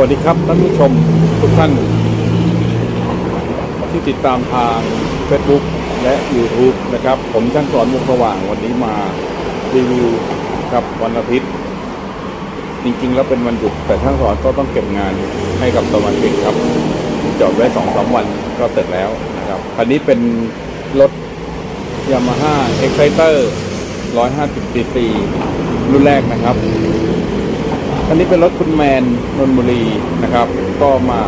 วัสดีครับท่านผู้ชมทุกท่าน ที่ติดตามทาง Facebook และ YouTube นะครับ ผมช่างสอนวงสว่างวันนี้มารีวิวกับวันอาทิตย์ จริงๆ แล้วเป็นวันหยุด แต่ช่างสอนก็ต้องเก็บงานให้กับสมาชิกครับ จอดไว้สองสามวันก็เสร็จแล้วนะครับคันนี้เป็นรถ Yamaha Exciter 150 cc รุ่นแรกนะครับ อันนี้เป็นรถคุณแมนนนบุรีนะครับ ก็มา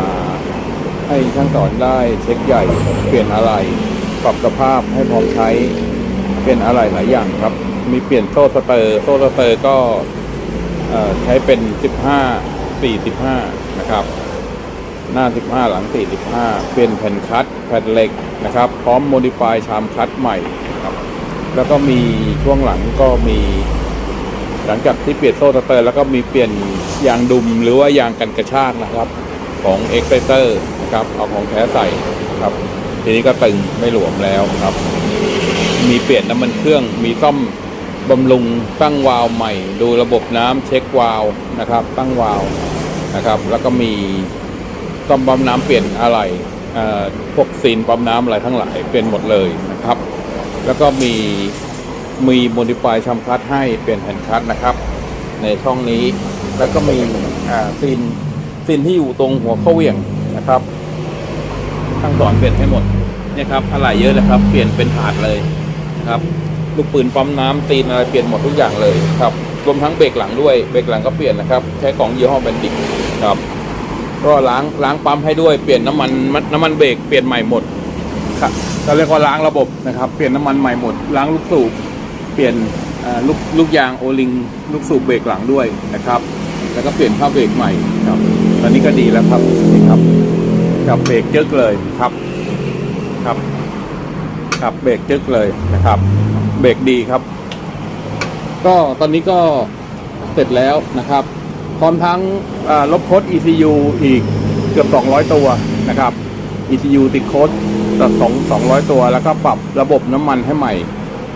ให้ช่างสอนได้เช็คใหญ่ เปลี่ยนอะไรปรับสภาพให้พร้อมใช้เปลี่ยนอะไรหลายอย่างครับ มีเปลี่ยนโซ่สเตอร์ โซ่สเตอร์ก็ใช้เป็น 15 45 นะครับ หน้า 15 หลัง 45 เป็นแผ่นคัดแผ่นเหล็กนะครับ พร้อมโมดิฟายชามคัดใหม่ครับ แล้วก็มีช่วงหลังก็มี หลังจากที่เปลี่ยนโซ่สเตอร์แล้วก็มีเปลี่ยนยางดุมหรือว่ายางกันกระชากนะครับ ของ e x c i t e r นะครับเอาของแท้ใส่ครับทีนี้ก็ตึงไม่หลวมแล้วครับ มีเปลี่ยนน้ำมันเครื่องมีซ่อมบำรุงตั้งวาล์วใหม่ ดูระบบน้ำเช็ควาล์วนะครับ ตั้งวาล์วนะครับ แล้วก็มีซ่อมปั๊มน้ำเปลี่ยนอะไรเอ่อพวกซีนปั๊มน้ำอะไรทั้งหลายเปลี่ยนหมดเลยนะครับ แล้วก็มี มีโมดิฟายชัมคัดให้เปลี่ยนแผ่นคัดนะครับ ในช่องนี้แล้วก็มีซีนซีนที่อยู่ตรงหัวเข้าเหวี่ยงนะครับทั้งสอนเปลี่ยนให้หมดเนี่ยครับอะไรเยอะเลยครับ เปลี่ยนเป็นถาดเลยนะครับลูกปืนปั๊มน้ำตีนอะไรเปลี่ยนหมดทุกอย่างเลยครับรวมทั้งเบรกหลังด้วยเบรกหลังก็เปลี่ยนนะครับ ใช้ของยี่ห้อแบนดิกครับก็ล้างล้างปั๊มให้ด้วยเปลี่ยนน้ำมันน้ำมันเบรกเปลี่ยนใหม่หมดครับเราเรียกว่าล้างระบบนะครับ เปลี่ยนน้ำมันใหม่หมดล้างลูกสูบ เปลี่ยนลูกลูกยางโอลิงลูกสูบเบรกหลังด้วยนะครับ แล้วก็เปลี่ยนผ้าเบรกใหม่ครับ ตอนนี้ก็ดีแล้วครับนี่ครับกับเบรกจึกเลยครับครับครับเบรกจึกเลยนะครับ เบรกดีครับ ก็ตอนนี้ก็เสร็จแล้วนะครับพร้อมทั้งลบโค้ด ECU อีกเกือบ 200 ตัวนะครับ ECU ติดโค้ดตัดสองสองร้อยตัว แล้วก็ปรับระบบน้ำมันให้ใหม่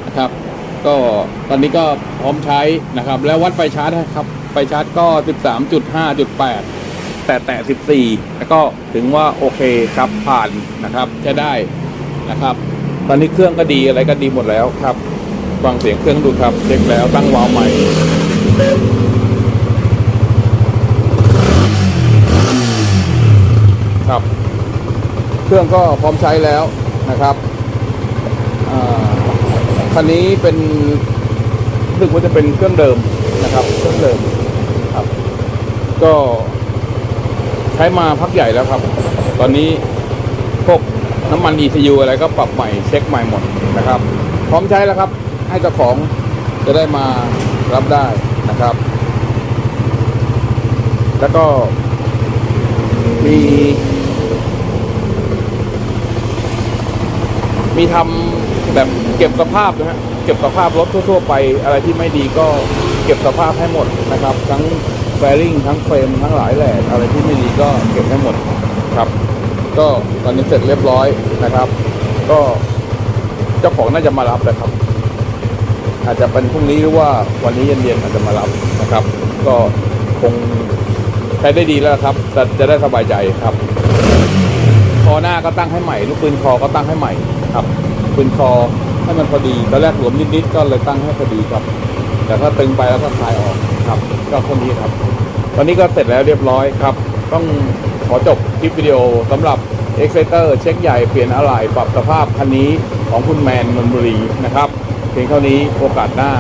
นะครับ ก็ตอนนี้ก็พร้อมใช้นะครับ แล้ววัดไฟชาร์จนะครับไฟชาร์จก็ 13.5.8 แต่แต่ 14 แล้วก็ถึงว่าโอเคครับผ่านนะครับใช้ได้นะครับ ตอนนี้เครื่องก็ดีอะไรก็ดีหมดแล้วครับฟังเสียงเครื่องดูครับเช็คแล้วตั้งวาล์วใหม่ครับ เครื่องก็พร้อมใช้แล้วนะครับอ่า คันนี้เป็นรู้สึกว่าจะเป็นเครื่องเดิมนะครับ เครื่องเดิมครับ ก็ใช้มาพักใหญ่แล้วครับ ตอนนี้พวกน้ำมัน ECU อะไรก็ปรับใหม่เช็คใหม่หมดนะครับ พร้อมใช้แล้วครับ ให้เจ้าของจะได้มารับได้นะครับ แล้วก็มีมีทำแบบ เก็บสภาพนะฮะเก็บสภาพรถทั่ว ๆ ไปอะไรที่ไม่ดีก็เก็บสภาพให้หมดนะครับ ทั้งแฟริงทั้งเฟรมทั้งหลายแหล่อะไรที่ไม่ดีก็เก็บให้หมดครับ ก็ตอนนี้เสร็จเรียบร้อยนะครับ ก็เจ้าของน่าจะมารับนะครับ อาจจะเป็นพรุ่งนี้หรือว่าวันนี้เย็นๆอาจจะมารับนะครับ ก็คงใช้ได้ดีแล้วครับจะจะได้สบายใจครับ คอหน้าก็ตั้งให้ใหม่ ลูกปืนคอก็ตั้งให้ใหม่ครับปืนคอ ให้มันพอดีตอนแรกหลวมนิดๆก็เลยตั้งให้พอดีครับ แต่ถ้าตึงไปแล้วก็คลายออกครับ ก็ค่นี้ครับตอนนี้ก็เสร็จแล้วเรียบร้อยครับ ต้องขอจบคลิปวิดีโอสำหรับ e x c i t e r เช็คใหญ่เปลี่ยนอะไหล่ปรับสภาพคันนี้ของคุณแมนนนบุรีนะครับเพียงเท่านี้โอกาสหน้า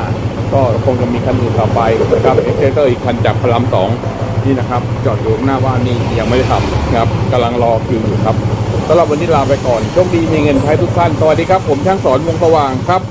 ก็คงจะมีคันอื่นต่อไปนะครับ e x c i t e r อีกคันจากพระรามสองนี่นะครับ จอดอยู่หน้าบ้านนี่ยังไม่ได้ทำนะครับกำลังรอคิวอยู่ครับ สำหรับวันนี้ลาไปก่อนโชคดีมีเงินใช้ทุกท่านสวัสดีครับ ผมช่างสอนวงสว่างครับ